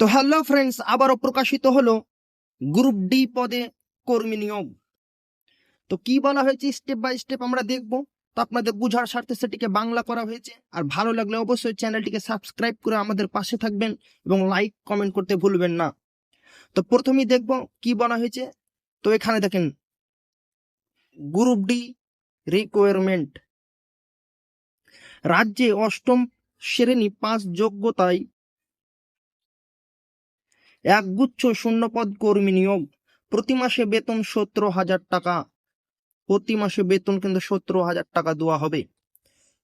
তো hello friends আবারও প্রকাশিত হলো গ্রুপ ডি পদে কর্মী নিয়োগ। তো কি বলা হয়েছে? স্টেপ বাই স্টেপ আমরা দেখব। তো আপনাদের বুঝার স্বার্থে সেটিকে বাংলা করা হয়েছে। আর ভালো লাগলে অবশ্যই চ্যানেলটিকে সাবস্ক্রাইব করে আমাদের পাশে থাকবেন এবং লাইক কমেন্ট করতে ভুলবেন না। তো প্রথমেই দেখব কি বলা হয়েছে। তো এখানে দেখেন গ্রুপ ডি রিকোয়ারমেন্ট রাজ্যে অষ্টম শ্রেণি পাঁচ যোগ্যতায় একগুচ্ছ শূন্যপদ কর্মী নিয়োগ। প্রতি মাসে বেতন সতেরো হাজার টাকা। প্রতি মাসে বেতন কিন্তু সতেরো হাজার টাকা দেওয়া হবে।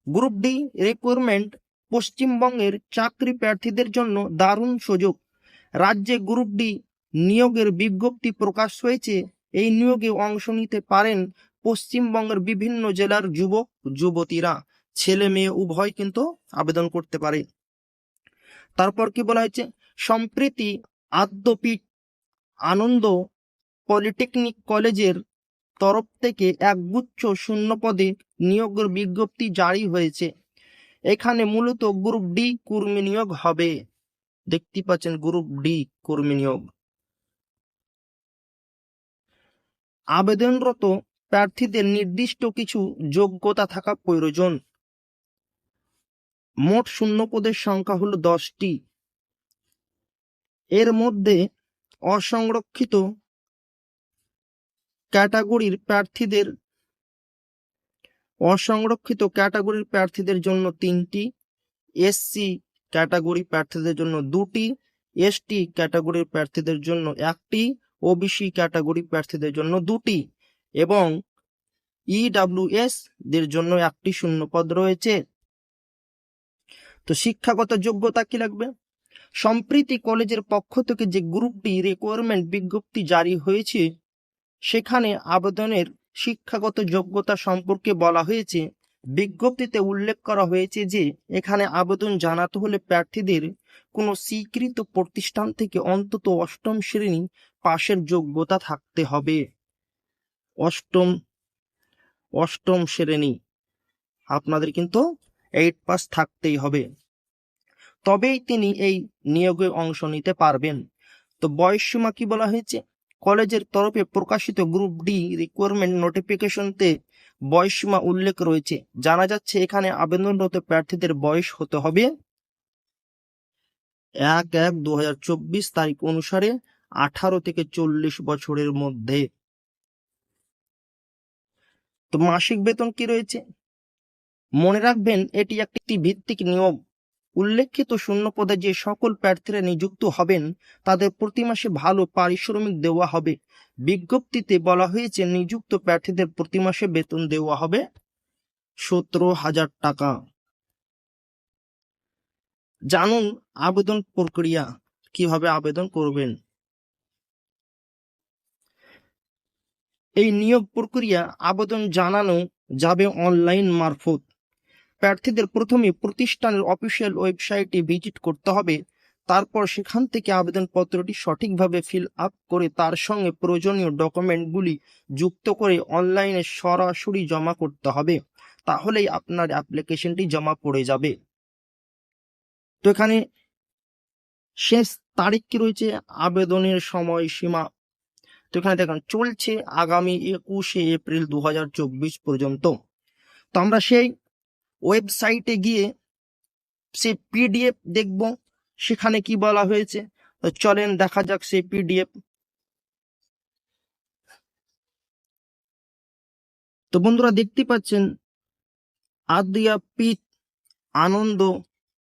গ্রুপ ডি রিক্রুটমেন্ট পশ্চিমবঙ্গের চাকরি প্রার্থীদের জন্য দারুণ সুযোগ। রাজ্যে গ্রুপ ডি নিয়োগের বিজ্ঞপ্তি প্রকাশ হয়েছে। এই নিয়োগে অংশ নিতে পারেন পশ্চিমবঙ্গের বিভিন্ন জেলার যুবক যুবতীরা। ছেলে মেয়ে উভয় কিন্তু আবেদন করতে পারে। তারপর কি বলা হয়েছে? সম্প্রীতি আদ্যপীঠ আনন্দ পলিটেকনিক কলেজের তরফ থেকে একগুচ্ছ শূন্য পদে নিয়োগের বিজ্ঞপ্তি জারি হয়েছে। এখানে মূলত গ্রুপ ডি কর্মী নিয়োগ হবে। দেখতে পাচ্ছেন গ্রুপ ডি কর্মী নিয়োগ। আবেদনরত প্রার্থীদের নির্দিষ্ট কিছু যোগ্যতা থাকা প্রয়োজন। মোট শূন্য পদের সংখ্যা হলো দশটি। এর মধ্যে অসংরক্ষিত ক্যাটাগরির প্রার্থীদের, অসংরক্ষিত ক্যাটাগরির প্রার্থীদের জন্য তিনটি এসসি ক্যাটাগরি প্রার্থীদের জন্য দুটি এসটি ক্যাটাগরির প্রার্থীদের জন্য একটি ওবিসি ক্যাটাগরি প্রার্থীদের জন্য দুটি এবং ইডাব্লিউএস দের জন্য একটি শূন্যপদ রয়েছে। তো শিক্ষাগত যোগ্যতা কি লাগবে? সম্প্রীতি কলেজের পক্ষ থেকে যে গ্রুপটি রিকোয়ারমেন্ট বিজ্ঞপ্তি জারি হয়েছে, সেখানে আবেদনের শিক্ষাগত যোগ্যতা সম্পর্কে বলা হয়েছে। বিজ্ঞপ্তিতে উল্লেখ করা হয়েছে যে, এখানে আবেদন জানাতে হলে প্রার্থীদের কোনো স্বীকৃত প্রতিষ্ঠান থেকে অন্তত অষ্টম শ্রেণি পাশের যোগ্যতা থাকতে হবে। অষ্টম অষ্টম শ্রেণি। আপনাদের কিন্তু এইট পাস থাকতেই হবে। তবেই তিনি এই নিয়োগে অংশ নিতে পারবেন। তো বয়সসীমা কি বলা হয়েছে? কলেজের তরফে প্রকাশিত গ্রুপ ডি রিকোয়ারমেন্ট নোটিফিকেশনতে বয়সসীমা উল্লেখ রয়েছে। জানা যাচ্ছে এখানে আবেদনরত প্রার্থীদের বয়স হতে হবে এক এক দু তারিখ অনুসারে আঠারো থেকে চল্লিশ বছরের মধ্যে। তো মাসিক বেতন কি রয়েছে? মনে রাখবেন, এটি একটি ভিত্তিক নিয়োগ উল্লেখিত শূন্য পদে যে সকল প্রার্থীরা নিযুক্ত হবেন, তাদের প্রতি মাসে ভালো পারিশ্রমিক দেওয়া হবে। বিজ্ঞপ্তিতে বলা হয়েছে, নিযুক্ত প্রার্থীদের প্রতি মাসে বেতন দেওয়া হবে সতেরো হাজার টাকা। জানুন আবেদন প্রক্রিয়া, কীভাবে আবেদন করবেন। এই নিয়োগ প্রক্রিয়া আবেদন জানানো যাবে অনলাইন মারফত। প্রার্থীদের প্রথমে প্রতিষ্ঠানের অফিসিয়াল ওয়েবসাইটে ভিজিট করতে হবে। তারপর সেখান থেকে আবেদনপত্রটি সঠিকভাবে ফিল আপ করে তার সঙ্গে প্রয়োজনীয় ডকুমেন্টগুলি যুক্ত করে অনলাইনে সরাসরি জমা করতে হবে। তাহলেই আপনার অ্যাপ্লিকেশনটি জমা পড়ে যাবে। তো এখানে শেষ তারিখ কি রয়েছে? আবেদনের সময়সীমা। তো এখানে দেখুন, চলছে আগামী একুশে এপ্রিল দু হাজার চব্বিশ পর্যন্ত। তো আমরা সেই ওয়েবসাইটে গিয়ে সে পিডিএফ দেখব, সেখানে কি বলা হয়েছে। তো চলেন দেখা যাক সে পিডিএফ তো বন্ধুরা দেখতে পাচ্ছেন আদিয়া পিত আনন্দ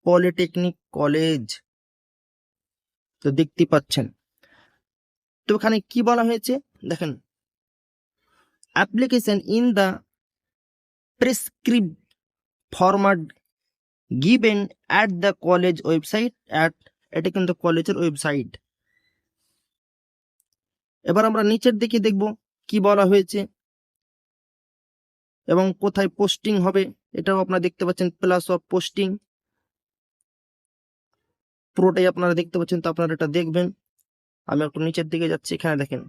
পলিটেকনিক কলেজ। তো দেখতে পাচ্ছেন। তো এখানে কি বলা হয়েছে? দেখেন, application in the prescribed format given at the college website at এটা কিন্তু কলেজের ওয়েবসাইট এবার আমরা নিচের দিকে দেখব কি বলা হয়েছে এবং কোথায় পোস্টিং হবে, এটাও আপনারা দেখতে পাচ্ছেন প্লাস অফ পোস্টিং পুরোটাই আপনারা দেখতে পাচ্ছেন, তো আপনারা এটা দেখবেন। আমি একটু নিচের দিকে যাচ্ছি, এখানে দেখেন।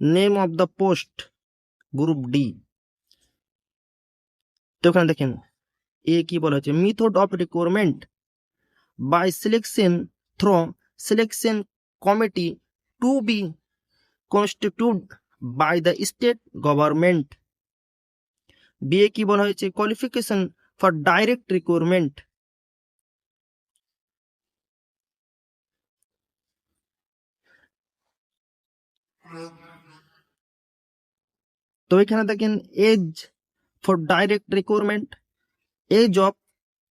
Name of the post group D তো এখানে দেখেন এ কি বলা হয়েছে method of requirement by selection through selection committee to be constituted by the state government এ কি বলা হয়েছে কোয়ালিফিকেশন ফর ডাইরেক্ট রিকোয়ারমেন্ট তো এখানে দেখেন age for direct recruitment age of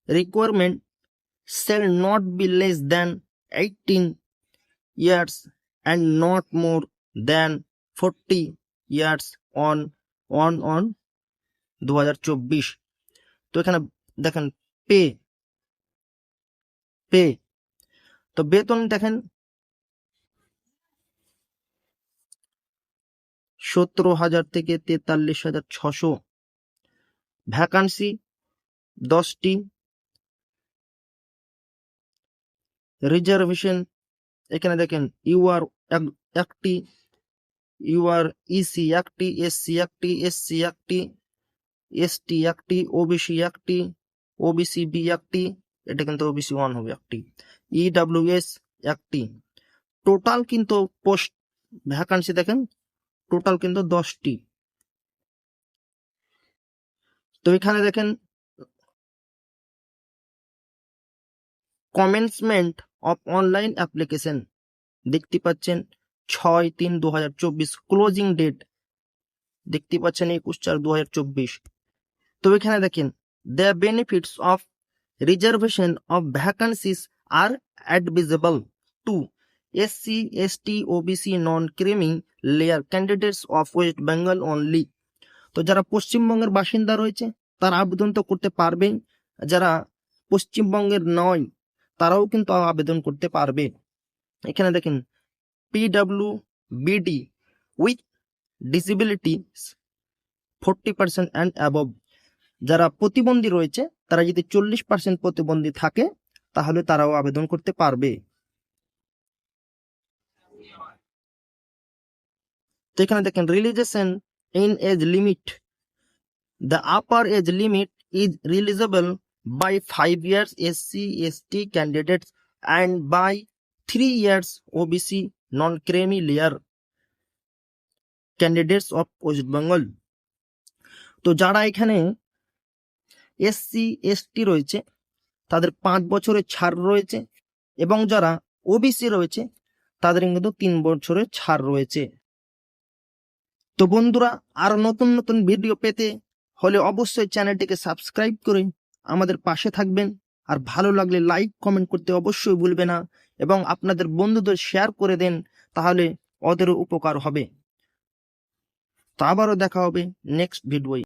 recruitment shall not be less than 18 years and not more than 40 years on on on 2024 তো এখানে দেখেন pay pay. তো বেতন দেখেন সতেরো হাজার থেকে তেতাল্লিশ হাজার ছশো। ভ্যাকান্সি দশটি, রিজার্ভেশন, এখানে দেখেন ইউআর একটি ইউআর ইসি একটি এসসি একটি এসসি একটি এসটি একটি ওবিসি একটি ওবিসি বি একটি, এটা কিন্তু ওবিসি ওয়ান হবে একটি ইডাব্লিউএস একটি। টোটাল কিন্তু পোস্ট ভ্যাকান্সি দেখেন টোটাল কিন্তু দশটি। তো এখানে দেখেন কমেন্সমেন্ট অফ অনলাইন অ্যাপ্লিকেশন দেখতে পাচ্ছেন ছয় তিন দু হাজার চব্বিশ ক্লোজিং ডেট দেখতে পাচ্ছেন একুশ চার দু হাজার চব্বিশ তো এখানে দেখেন the benefits of reservation of vacancies are advisable to SC ST OBC non creaming layer candidates of West Bengal only তো যারা পশ্চিমবঙ্গের বাসিন্দা রয়েছে, তারা আবেদন তো করতে পারবেই। যারা পশ্চিমবঙ্গের নয়, তারাও কিন্তু আবেদন করতে পারবে। এখানে দেখেন PW BD with disability forty percent and above যারা প্রতিবন্ধী রয়েছে, তারা যদি চল্লিশ পার্সেন্ট প্রতিবন্ধী থাকে, তাহলে তারাও আবেদন করতে পারবে। তো এখানে দেখেন religious relaxation in age limit the upper age limit is relaxable by 5 years SC ST candidates and by 3 years OBC non-creamy layer candidates of West Bengal. তো যারা এখানে এসসি এসটি রয়েছে, তাদের পাঁচ বছরের ছাড় রয়েছে এবং যারা ওবিসি রয়েছে, তাদের কিন্তু তিন বছরের ছাড় রয়েছে। তো বন্ধুরা, আরও নতুন নতুন ভিডিও পেতে হলে অবশ্যই চ্যানেলটিকে সাবস্ক্রাইব করে আমাদের পাশে থাকবেন। আর ভালো লাগলে লাইক কমেন্ট করতে অবশ্যই ভুলবে না এবং আপনাদের বন্ধুদের শেয়ার করে দেন, তাহলে ওদেরও উপকার হবে। তা আবারও দেখা হবে নেক্সট ভিডিওয়